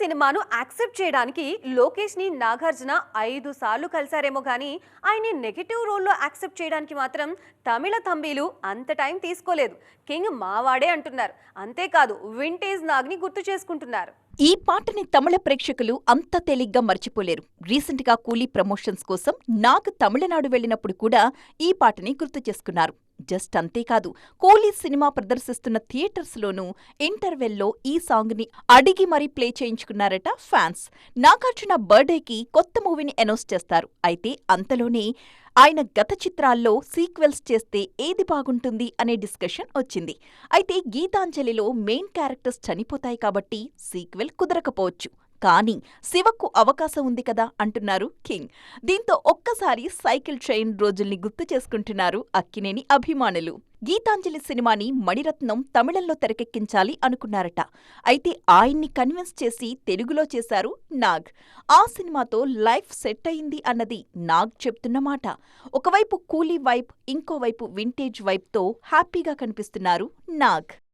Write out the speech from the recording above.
సినిమాను యాక్సెప్ట్ చేయడానికి లోకేష్ని నాగార్జున ఐదు సార్లు కలిశారేమో కానీ ఆయన్ని నెగిటివ్ రోల్లో యాక్సెప్ట్ చేయడానికి మాత్రం తమిళ తంబీలు అంత టైం తీసుకోలేదు. కింగ్ మావాడే అంటున్నారు. అంతేకాదు వింటేజ్ నాగ్ని గుర్తు చేసుకుంటున్నారు. ఈ పాటని తమిళ ప్రేక్షకులు అంత తేలిగ్గా మర్చిపోలేరు. రీసెంట్గా కూలీ ప్రమోషన్స్ కోసం నాగ్ తమిళనాడు వెళ్ళినప్పుడు కూడా ఈ పాటని గుర్తు చేసుకున్నారు. జస్ట్ అంతేకాదు కూలీ సినిమా ప్రదర్శిస్తున్న థియేటర్స్లోనూ ఇంటర్వెల్లో ఈ సాంగ్ని అడిగి మరీ ప్లే చేయించుకున్నారట ఫ్యాన్స్. నాగార్జున బర్త్డేకి కొత్త మూవీని అనౌన్స్ చేస్తారు. అయితే అంతలోనే ఆయన గత చిత్రాల్లో సీక్వెల్స్ చేస్తే ఏది బాగుంటుంది అనే డిస్కషన్ వచ్చింది. అయితే గీతాంజలిలో మెయిన్ క్యారెక్టర్స్ చనిపోతాయి కాబట్టి సీక్వెల్ కుదరకపోవచ్చు. కానీ శివకు అవకాశం ఉంది కదా అంటున్నారు కింగ్. దీంతో ఒక్కసారి సైకిల్ ట్రైన్ రోజుల్ని గుర్తు చేసుకుంటున్నారు అక్కినేని అభిమానులు. గీతాంజలి సినిమాని మణిరత్నం తమిళంలో తెరకెక్కించాలి అనుకున్నారట. అయితే ఆయన్ని కన్విన్స్ చేసి తెలుగులో చేశారు నాగ్. ఆ సినిమాతో లైఫ్ సెట్ అయింది అన్నది నాగ్ చెప్తున్నమాట ఒకవైపు కూలీ వైబ్ ఇంకోవైపు వింటేజ్ వైప్తో హ్యాపీగా కనిపిస్తున్నారు నాగ్.